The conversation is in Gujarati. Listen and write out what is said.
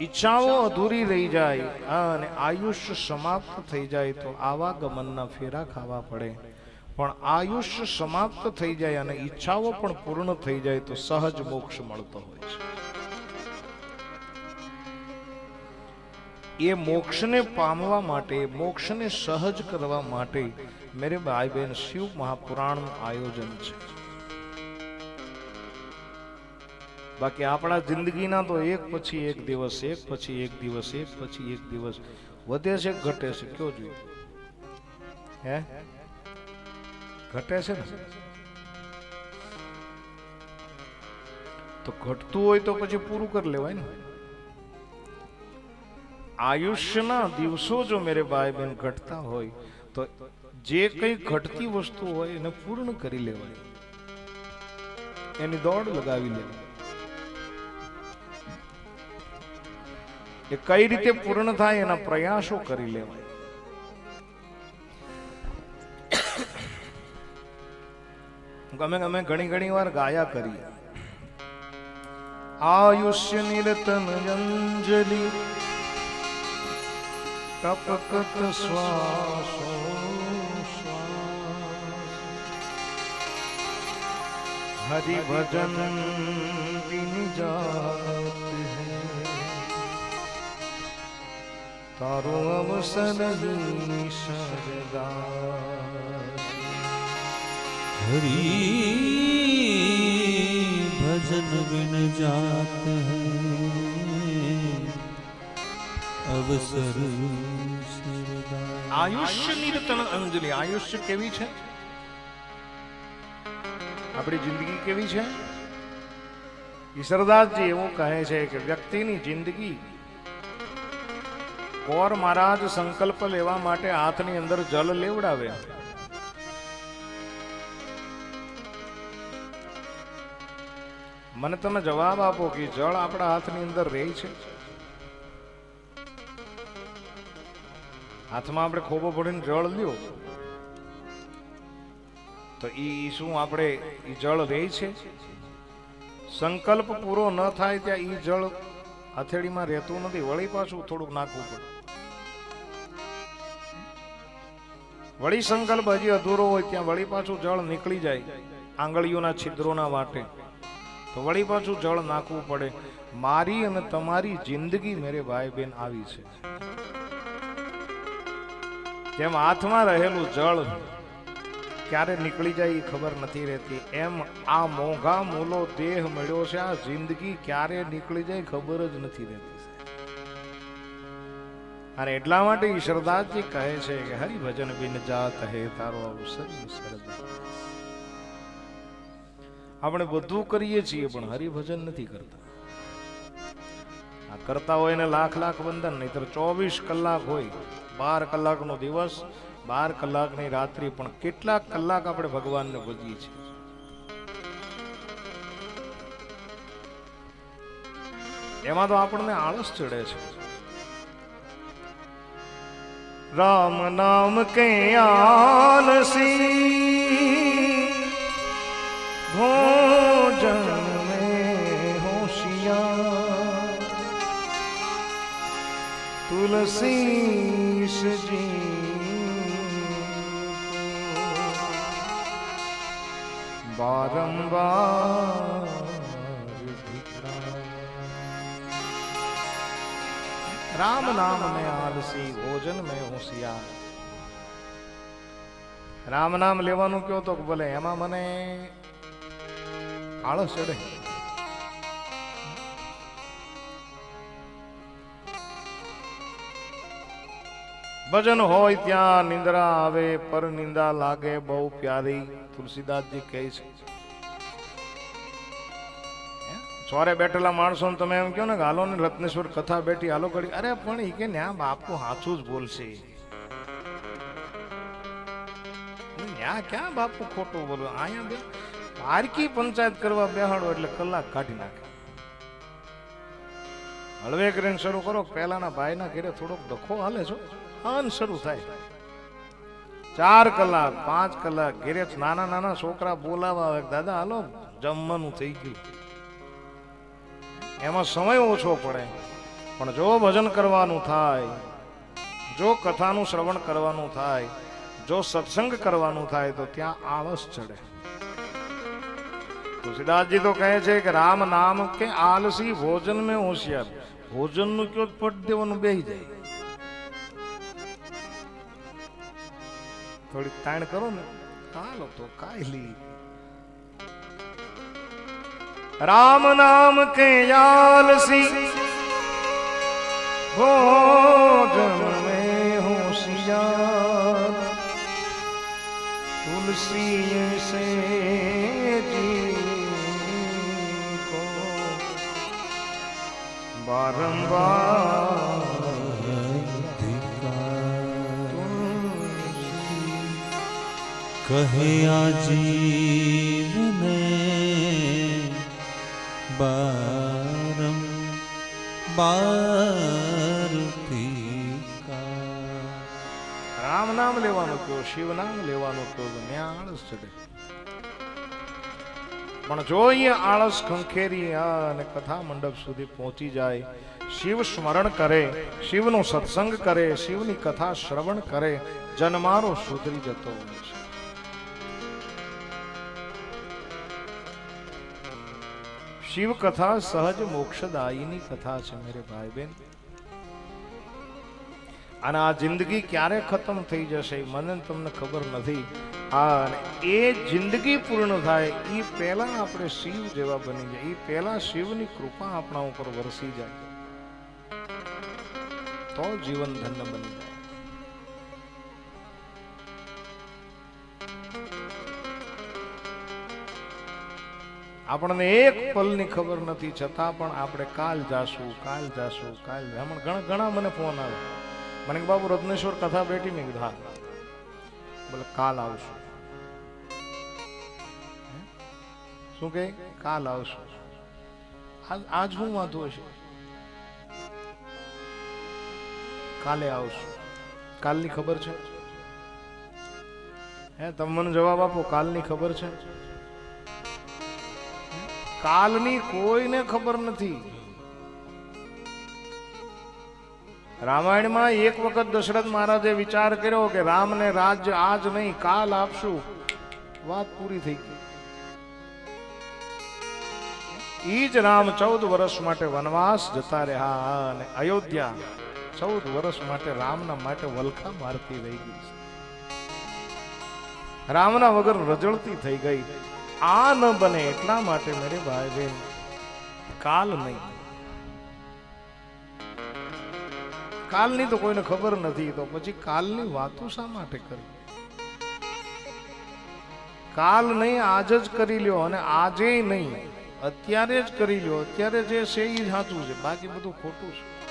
ઈચ્છાઓ અધૂરી રહી જાય અને આયુષ્ય સમાપ્ત થઈ જાય તો આવા ગમનના ફેરા ખાવા પડે. પણ આયુષ્ય સમાપ્ત થઈ જાય અને ઈચ્છાઓ પણ પૂર્ણ થઈ જાય તો સહજ મોક્ષ મળતો હોય છે. એ મોક્ષને પામવા માટે, મોક્ષને સહજ કરવા માટે મેરે ભાઈ બહેન શિવ મહાપુરાણનું આયોજન છે. બાકી આપણા જિંદગીના તો એક પછી એક દિવસ, એક પછી એક દિવસ, એક પછી એક દિવસ. વધે છે ઘટે છે? કયો જોઈએ? હે? ઘટે છે ને? તો ઘટતું હોય તો પછી પૂરું કરી લેવાય ને. આયુષ્યના દિવસો જો મેરે ભાઈ બહેન ઘટતા હોય, તો જે કઈ ઘટતી વસ્તુ હોય એને પૂર્ણ કરી લેવાય. એની દોડ લગાવી લેવાય. એ કઈ રીતે પૂર્ણ થાય એના પ્રયાસો કરી લેવાય. ગમે ગમે ઘણી ઘણી વાર ગાયા કરીએ. આયુષ્ય નિરતન અંજલિ, ટપકત શ્વાસો હરિ ભજન बिन તારો અવસન હરી ભજન બિન જાત અવસર આયુષ્ય નિરતન અંજલિ આયુષ્ય કેવી છે? આપણી જિંદગી કેવી છે? ઈશ્વરદાસજી એવું કહે છે કે વ્યક્તિની જિંદગી કોર મહારાજ સંકલ્પ લેવા માટે હાથની અંદર જલ લેવડાવે. મને તમે જવાબ આપો કે જળ આપણા હાથની અંદર રહે છે? હાથમાં આપણે ખોબો ભરીને જળ લ્યો. તો ઈ શું આપણે ઈ જળ રહે છે? સંકલ્પ પૂરો ન થાય ત્યાં ઈ જળ હથેળીમાં રહેતું નથી. વળી પાછું થોડુંક નાખવું પડે. વળી સંકલ્પ હજી અધૂરો હોય ત્યાં વળી પાછું જળ નીકળી જાય, આંગળીઓના છિદ્રોના વાટે. તો વળી પાછું જળ નાખવું પડે. મારી અને તમારી જિંદગી મેરે ભાઈ બેન આવી છે. જેમ હાથમાં રહેલું જળ ક્યારે નીકળી જાય એ ખબર નથી રહેતી. એમ આ મોંઘા મૂલો દેહ મળ્યો છે, આ જિંદગી ક્યારે નીકળી જાય ખબર જ નથી રહેતી. અને એટલા માટે ઈશ્વરદાસજી કહે છે કે હરિભજન બિન જાત હે તારો અવસર આપણે બધું કરીએ છીએ, પણ હરિભજન નથી કરતા. આ કરતા હોય ને લાખ લાખ વંદન, નહીતર ચોવીસ કલાક હોય, બાર કલાકનો દિવસ, બાર કલાકની રાત્રિ, પણ કેટલાક કલાક આપણે ભગવાનને ભજીએ છીએ. એમાં તો આપણને આળસ ચડે છે. राम नाम के आलसी भोजन में होशियार तुलसीश जी बारंबार રામ નામ મેં આલસી, ભોજન મેં હોશિયા રામ નામ લેવાનું કયો તો ભલે એમાં મને આળસ ચડે. ભજન હોય ત્યાં નિંદ્રા આવે, પર નિંદા લાગે, બહુ પ્યારી તુલસીદાસજી કહે છે. હે? બેઠેલા માણસો તમે એમ કહો ને હાલો ને રત્નેશ્વર કથા બેઠી, હાલો કરી અરે, પણ એ કે ન્યા બાપુ સાચું જ બોલશે. ન્યા ક્યાં બાપુ ખોટું બોલો? અહીંયા બે પારકી પંચાયત કરવા બેહાડો એટલે કલાક કાઢી નાખે. હળવે કરીને શરૂ કરો પહેલાના ભાઈના ઘરે થોડોક ડખો હાલે છો અન શરૂ થાય. ચાર કલાક, પાંચ કલાક, ઘેરે નાના નાના છોકરા બોલાવા આવે દાદા, હાલો, જમવાનું થઈ ગયું. એમાં સમય ઓછો પડે. પણ જો ભજન કરવાનું થાય, જો કથાનું શ્રવણ કરવાનું થાય, જો સત્સંગ કરવાનું થાય, તો ત્યાં આળસ ચડે. તુલસીદાસજી તો કહે છે કે રામ નામ કે આલસી ભોજન મેં હોશિયાર. ભોજનનું કયો પટ દેવાનું બેહી જાય. થોડી તાણ કરો ને. હાલો તો કાયલી. राम नाम के आलसी भोजन में होशियार तुलसी से जी को बारंबार कहे आजी બારમ બાર રામ નામ લેવાનું કયો શિવ નામ લેવાનું કયો આળસ ચડે પણ જો અહીંયા આળસ ખંખેરી અને કથા મંડપ સુધી પહોંચી જાય, શિવ સ્મરણ કરે, શિવનો સત્સંગ કરે, શિવની કથા શ્રવણ કરે, જન્મારો સુધરી જતો હોય છે. શિવ કથા સહજ મોક્ષદાયીની કથા છે મેરે ભાઈ બેન અને આ જિંદગી ક્યારે ખતમ થઈ જશે મને તમને ખબર નથી. અને એ જિંદગી પૂર્ણ થાય એ પહેલા આપણે શિવ જેવા બની જાય. એ પહેલા શિવની કૃપા આપણા ઉપર વરસી જાય. તો જીવન ધન્ય બની જાય. આપણને એક પલની ખબર નથી, છતાં પણ આપણે કાલ જાશું કાલ જાશું, કાલ હમણાં ઘણા ઘણા મને ફોન આવે. મને કે, બાબુ, રત્નેશ્વર કથા બેઠી. મેં કીધું, હા. બોલે, કાલ આવશું. શું કે કાલ આવશું. આજ હું વાંધો હશે? કાલે આવશું. કાલની ખબર છે? હે મને જવાબ આપો, કાલની ખબર છે? કાલની કોઈને ખબર નથી. રામાયણમાં એક વખત દશરથ મહારાજે વિચાર કર્યો કે રામને રાજ્ય આજ નહીં, કાલ આપશું. વાત પૂરી થઈ ગઈ. ઈ જ રામ ચૌદ વર્ષ માટે વનવાસ જતા રહ્યા અને અયોધ્યા ચૌદ વર્ષ માટે રામના માટે વલખા મારતી રહી ગઈ. રામના વગર રજળતી થઈ ગઈ. આ ન બને એટલા માટે મેરે ભાઈ બહેન, કાલ નહીં. કાલની તો કોઈને ખબર નથી, તો પછી કાલની વાતો શા માટે કરી? કાલ નહીં, આજ જ કરી લ્યો અને આજે નહીં. અત્યારે જ કરી લ્યો, અત્યારે જે છે એ સાચું છે, બાકી બધું ખોટું છે.